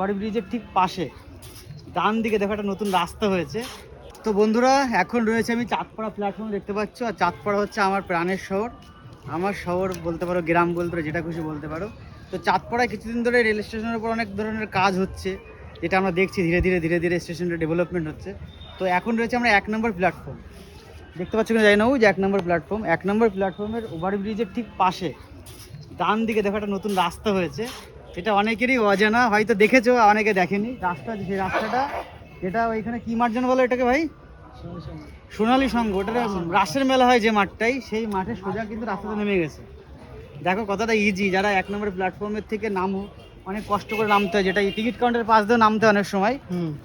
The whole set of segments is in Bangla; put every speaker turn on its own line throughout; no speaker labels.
ওভার ব্রিজের ঠিক পাশে। ডান দিকে দেখো একটা নতুন রাস্তা হয়েছে। তো বন্ধুরা, এখন রয়েছে আমি চাঁদপাড়া প্ল্যাটফর্ম দেখতে পাচ্ছ। আর চাঁদপাড়া হচ্ছে আমার প্রাণের শহর। আমার শহর বলতে পারো, গ্রাম বলতে পারো, যেটা খুশি বলতে পারো। তো চাঁদপাড়ায় কিছুদিন ধরে রেল স্টেশনের উপর অনেক ধরনের কাজ হচ্ছে। যেটা আমরা দেখছি ধীরে ধীরে ধীরে ধীরে স্টেশনটা ডেভেলপমেন্ট হচ্ছে। তো এখন রয়েছে আমরা এক নম্বর প্ল্যাটফর্ম দেখতে পাচ্ছ কিনা জানি না যে এক নম্বর প্ল্যাটফর্ম এক নম্বর প্ল্যাটফর্মের ওভারব্রিজের ঠিক পাশে। ডান দিকে দেখো একটা নতুন রাস্তা হয়েছে। এটা অনেকেরই অজানা হয়তো দেখেছ অনেকে দেখেনি। রাস্তা সেই রাস্তাটা যেটা ওইখানে কি মাঠ যেন বলো এটাকে ভাই? সোনালী সংঘ ওটা রাসের মেলা হয় যে মাঠটাই সেই মাঠে সোজা কিন্তু রাস্তাটা নেমে গেছে। দেখো কতটা ইজি যারা এক নম্বর প্ল্যাটফর্মের থেকে নামো অনেক কষ্ট করে নামতে হয়। যেটা টিকিট কাউন্টারের পাশ দিয়ে নামতে হয় অনেক সময়।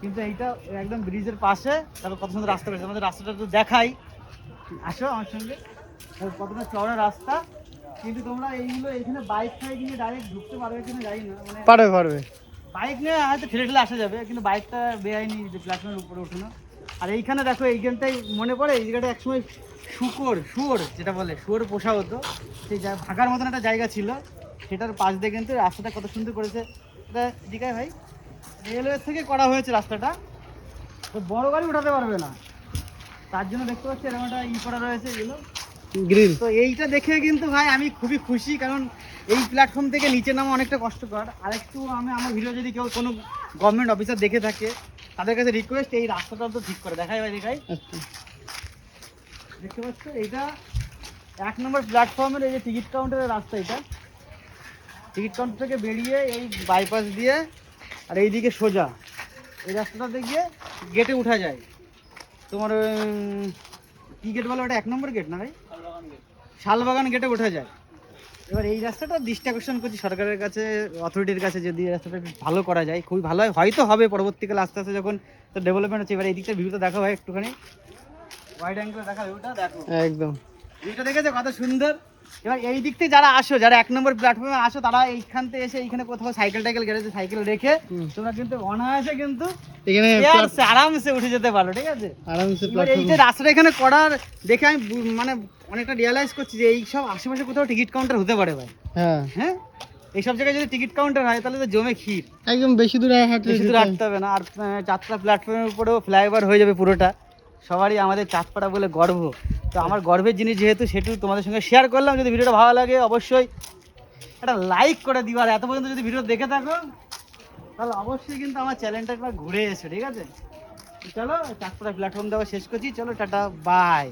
কিন্তু এইটা একদম ব্রিজের পাশে তারপর কত সুন্দর রাস্তা রয়েছে। আমাদের রাস্তাটা তো দেখাই। আসো আমার সঙ্গে। কতটা চওড়া রাস্তা। কিন্তু তোমরা এইগুলো এখানে বাইক ফাইক নিয়ে ডাইরেক্ট ঢুকতে পারবে কিনা জানি না মানে
পারবে পারবে।
বাইক নিয়ে হয়তো ঠেলে ঠেলে আসা যাবে কিন্তু বাইকটা বেআইনি যে প্ল্যাটফর্মের উপরে ওঠে না আর এইখানে দেখো এইখানটাই মনে পড়ে এই জায়গাটা একসময় শুকর শুয়োর যেটা বলে শুয়োর পোষা হতো। সেই ফাঁকার মতন একটা জায়গা ছিল। সেটার পাশ দিয়ে কিন্তু রাস্তাটা কত সুন্দর করেছে। এটা দীঘায় ভাই রেলওয়ে থেকে করা হয়েছে রাস্তাটা। তো বড় গাড়ি উঠাতে পারবে না। তার জন্য দেখতে পাচ্ছি এরকম একটা ই করা রয়েছে এগুলো।
গ্রিল
তো এইটা দেখে কিন্তু ভাই আমি খুবই খুশি কারণ এই প্ল্যাটফর্ম থেকে নিচে নামা অনেকটা কষ্টকর। আর একটু আমি আমার ভিডিও যদি কেউ কোনো গভর্নমেন্ট অফিসার দেখে থাকে তাদের কাছে রিকোয়েস্ট এই রাস্তাটা তো ঠিক করে। দেখাই ভাই দেখাই।
আচ্ছা।
দেখতে পাচ্ছ এইটা এক নম্বর প্ল্যাটফর্মের এই যে টিকিট কাউন্টারের রাস্তা এটা। টিকিট কাউন্টার থেকে বেরিয়ে এই বাইপাস দিয়ে আর এইদিকে সোজা। এই রাস্তাটাতে গিয়ে গেটে উঠা যায়। তোমার কি গেট বলো? ওটা এক নম্বর গেট না ভাই? শালবাগান গেটে ওঠা যায়। এবার এই রাস্তাটা দৃষ্টি আকর্ষণ করছি সরকারের কাছে অথরিটির কাছে যদি এই রাস্তাটা ভালো করা যায়, খুবই ভালো হয়। হয়তো হবে পরবর্তীকালে আস্তে আস্তে যখন ডেভেলপমেন্ট হচ্ছে। এবার এই দিকটা ভিউটা দেখা হয় একটুখানি। ওয়াইড অ্যাঙ্গেল দেখা ভিউটা দেখো।
একদম।
দেখেছ কত সুন্দর? এবার এই দিক থেকে যারা আসো যারা এক নম্বর প্ল্যাটফর্মে আসো তারা এইখান থেকে এসে এইখানে কোথাও সাইকেল টাইকেল গ্যারেজে সাইকেল রেখে তোমরা কিন্তু অনায়াসে কিন্তু
এখানে
আরামসে উঠে যেতে পারো ঠিক আছে?
আরামসে
এই যে রাস্তাটা এখানে করার দেখে আমি মানে অনেকটা রিয়েলাইজ করছি যে এই সব আশেপাশে কোথাও টিকিট কাউন্টার হতে পারে ভাই।
হ্যাঁ।
হ্যাঁ? এইসব জায়গায় যদি টিকিট কাউন্টার হয় তাহলে তো জমে ক্ষীর।
একদম বেশি দূরে হাঁটতে
বেশি দূর হাঁটতে হবে না। আর চারটা প্ল্যাটফর্মের উপরেও ফ্লাইওভার হয়ে যাবে পুরোটা। সবারই আমাদের চাঁদপাড়া বলে গর্ব। তো আমার গর্বের জিনিস যেহেতু সেটু তোমাদের সঙ্গে শেয়ার করলাম। যদি ভিডিওটা ভালো লাগে, অবশ্যই একটা লাইক করে দিও। আর এত পর্যন্ত যদি ভিডিও দেখে থাকো, তাহলে অবশ্যই কিন্তু আমার চ্যানেলটা একবার ঘুরে এসো, ঠিক আছে? চলো চাঁদপাড়া প্ল্যাটফর্ম দেওয়া শেষ করছি। চলো, টাটা বাই